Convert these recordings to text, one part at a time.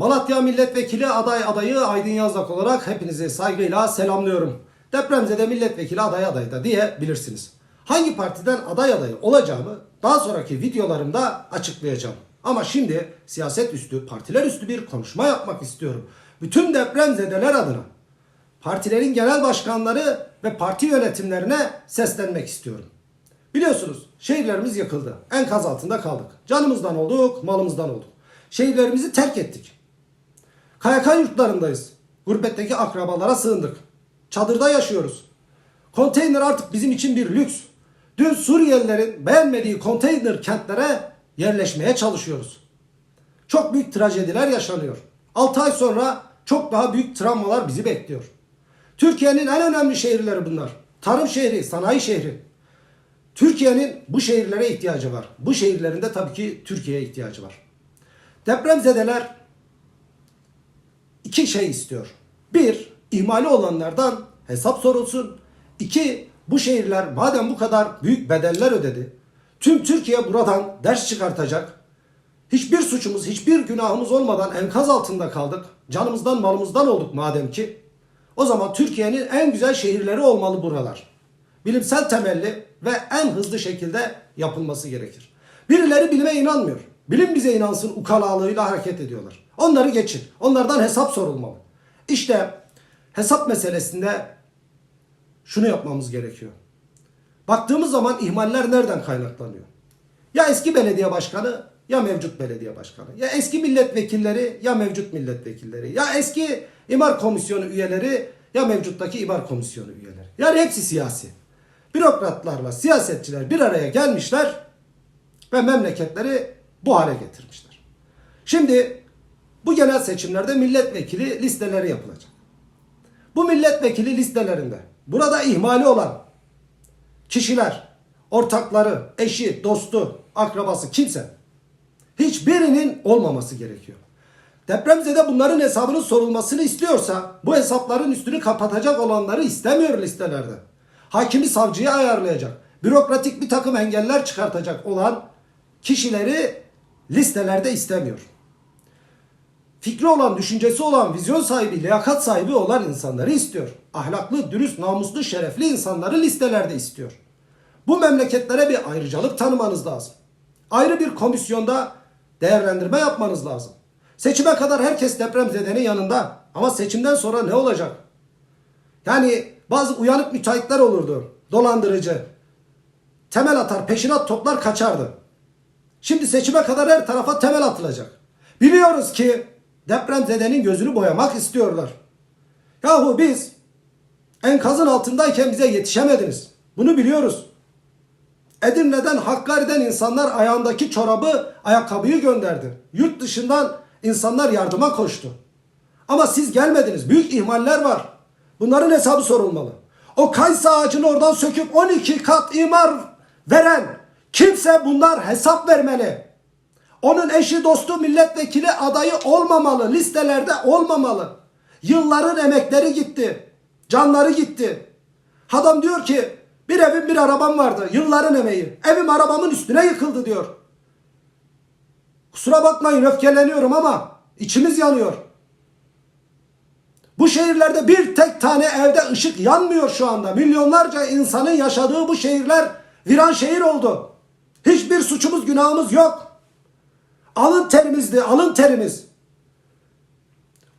Malatya Milletvekili aday adayı Aydın Yazdak olarak hepinizi saygıyla selamlıyorum. Depremzede milletvekili aday adayı da diyebilirsiniz. Hangi partiden aday adayı olacağımı daha sonraki videolarımda açıklayacağım. Ama şimdi siyaset üstü, partiler üstü bir konuşma yapmak istiyorum. Bütün depremzedeler adına partilerin genel başkanları ve parti yönetimlerine seslenmek istiyorum. Biliyorsunuz şehirlerimiz yıkıldı. Enkaz altında kaldık. Canımızdan olduk, malımızdan olduk. Şehirlerimizi terk ettik. Kayakan yurtlarındayız. Gurbetteki akrabalara sığındık. Çadırda yaşıyoruz. Konteyner artık bizim için bir lüks. Dün Suriyelilerin beğenmediği konteyner kentlere yerleşmeye çalışıyoruz. Çok büyük trajediler yaşanıyor. 6 ay sonra çok daha büyük travmalar bizi bekliyor. Türkiye'nin en önemli şehirleri bunlar. Tarım şehri, sanayi şehri. Türkiye'nin bu şehirlere ihtiyacı var. Bu şehirlerin de tabii ki Türkiye'ye ihtiyacı var. Depremzedeler iki şey istiyor. Bir, ihmali olanlardan hesap sorulsun. İki, bu şehirler madem bu kadar büyük bedeller ödedi, tüm Türkiye buradan ders çıkartacak. Hiçbir suçumuz, hiçbir günahımız olmadan enkaz altında kaldık. Canımızdan, malımızdan olduk madem ki. O zaman Türkiye'nin en güzel şehirleri olmalı buralar. Bilimsel temelli ve en hızlı şekilde yapılması gerekir. Birileri bilime inanmıyor. Bilim bize inansın ukalalığıyla hareket ediyorlar. Onları geçin. Onlardan hesap sorulmalı. İşte hesap meselesinde şunu yapmamız gerekiyor. Baktığımız zaman ihmaller nereden kaynaklanıyor? Ya eski belediye başkanı ya mevcut belediye başkanı. Ya eski milletvekilleri ya mevcut milletvekilleri. Ya eski imar komisyonu üyeleri ya mevcuttaki imar komisyonu üyeleri. Yani hepsi siyasi. Bürokratlarla siyasetçiler bir araya gelmişler ve memleketleri bu hale getirmişler. Şimdi bu genel seçimlerde milletvekili listeleri yapılacak. Bu milletvekili listelerinde burada ihmali olan kişiler, ortakları, eşi, dostu, akrabası kimse hiçbirinin olmaması gerekiyor. Depremzede bunların hesabının sorulmasını istiyorsa bu hesapların üstünü kapatacak olanları istemiyor listelerde. Hakimi savcıyı ayarlayacak. Bürokratik bir takım engeller çıkartacak olan kişileri listelerde istemiyor. Fikri olan, düşüncesi olan, vizyon sahibi, liyakat sahibi olan insanları istiyor. Ahlaklı, dürüst, namuslu, şerefli insanları listelerde istiyor. Bu memleketlere bir ayrıcalık tanımanız lazım. Ayrı bir komisyonda değerlendirme yapmanız lazım. Seçime kadar herkes depremzedenin yanında. Ama seçimden sonra ne olacak? Yani bazı uyanık müteahhitler olurdu. Dolandırıcı. Temel atar, peşinat toplar kaçardı. Şimdi seçime kadar her tarafa temel atılacak. Biliyoruz ki depremzedenin gözünü boyamak istiyorlar. Yahu biz enkazın altındayken bize yetişemediniz. Bunu biliyoruz. Edirne'den Hakkari'den insanlar ayağındaki çorabı, ayakkabıyı gönderdi. Yurt dışından insanlar yardıma koştu. Ama siz gelmediniz. Büyük ihmaller var. Bunların hesabı sorulmalı. O kayısı ağacını oradan söküp 12 kat imar veren kimse bunlar hesap vermeli. Onun eşi, dostu, milletvekili adayı olmamalı. Listelerde olmamalı. Yılların emekleri gitti. Canları gitti. Adam diyor ki bir evim bir arabam vardı. Yılların emeği. Evim arabamın üstüne yıkıldı diyor. Kusura bakmayın öfkeleniyorum ama içimiz yanıyor. Bu şehirlerde bir tek tane evde ışık yanmıyor şu anda. Milyonlarca insanın yaşadığı bu şehirler viran şehir oldu. Hiçbir suçumuz günahımız yok. Alın terimizdi, alın terimiz.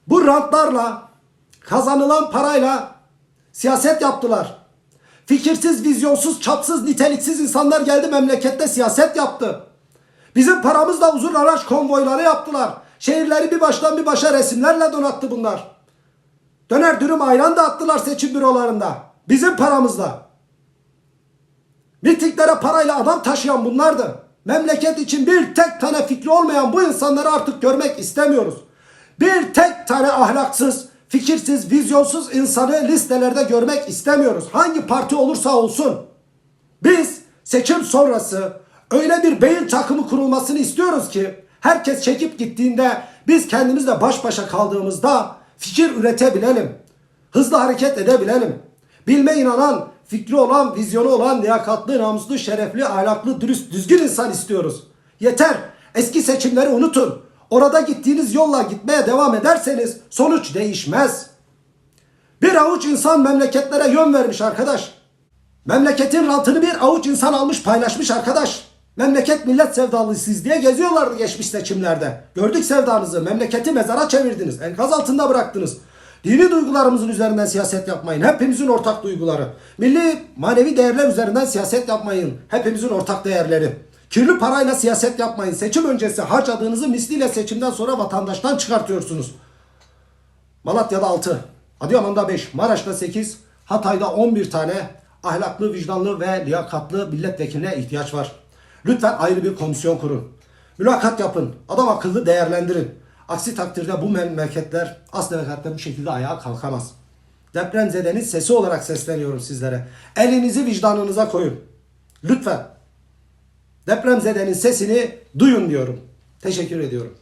Bu rantlarla, kazanılan parayla siyaset yaptılar. Fikirsiz, vizyonsuz, çapsız, niteliksiz insanlar geldi memlekette siyaset yaptı. Bizim paramızla uzun araç konvoyları yaptılar. Şehirleri bir baştan bir başa resimlerle donattı bunlar. Döner dürüm ayran da attılar seçim bürolarında. Bizim paramızla. Mitinglere parayla adam taşıyan bunlardı. Memleket için bir tek tane fikri olmayan bu insanları artık görmek istemiyoruz. Bir tek tane ahlaksız, fikirsiz, vizyonsuz insanı listelerde görmek istemiyoruz. Hangi parti olursa olsun. Biz seçim sonrası öyle bir beyin takımı kurulmasını istiyoruz ki herkes çekip gittiğinde biz kendimizle baş başa kaldığımızda fikir üretebilelim. Hızlı hareket edebilelim. Bilme inanan, fikri olan, vizyonu olan, liyakatlı, namuslu, şerefli, ahlaklı, dürüst, düzgün insan istiyoruz. Yeter. Eski seçimleri unutun. orada gittiğiniz yolla gitmeye devam ederseniz sonuç değişmez. Bir avuç insan memleketlere yön vermiş arkadaş. Memleketin rantını bir avuç insan almış paylaşmış arkadaş. Memleket millet sevdalısıyız diye geziyorlardı geçmiş seçimlerde. Gördük sevdanızı. Memleketi mezara çevirdiniz. Enkaz altında bıraktınız. Dini duygularımızın üzerinden siyaset yapmayın. Hepimizin ortak duyguları. Milli manevi değerler üzerinden siyaset yapmayın. Hepimizin ortak değerleri. Kirli parayla siyaset yapmayın. Seçim öncesi harcadığınızı misliyle seçimden sonra vatandaştan çıkartıyorsunuz. Malatya'da 6, Adıyaman'da 5, Maraş'ta 8, Hatay'da 11 tane ahlaklı, vicdanlı ve liyakatlı milletvekiline ihtiyaç var. Lütfen ayrı bir komisyon kurun. Mülakat yapın. Adam akıllı değerlendirin. Aksi takdirde bu memleketler asla bu şekilde ayağa kalkamaz. Depremzedenin sesi olarak sesleniyorum sizlere. Elinizi vicdanınıza koyun. Lütfen. Depremzedenin sesini duyun diyorum. Teşekkür ediyorum.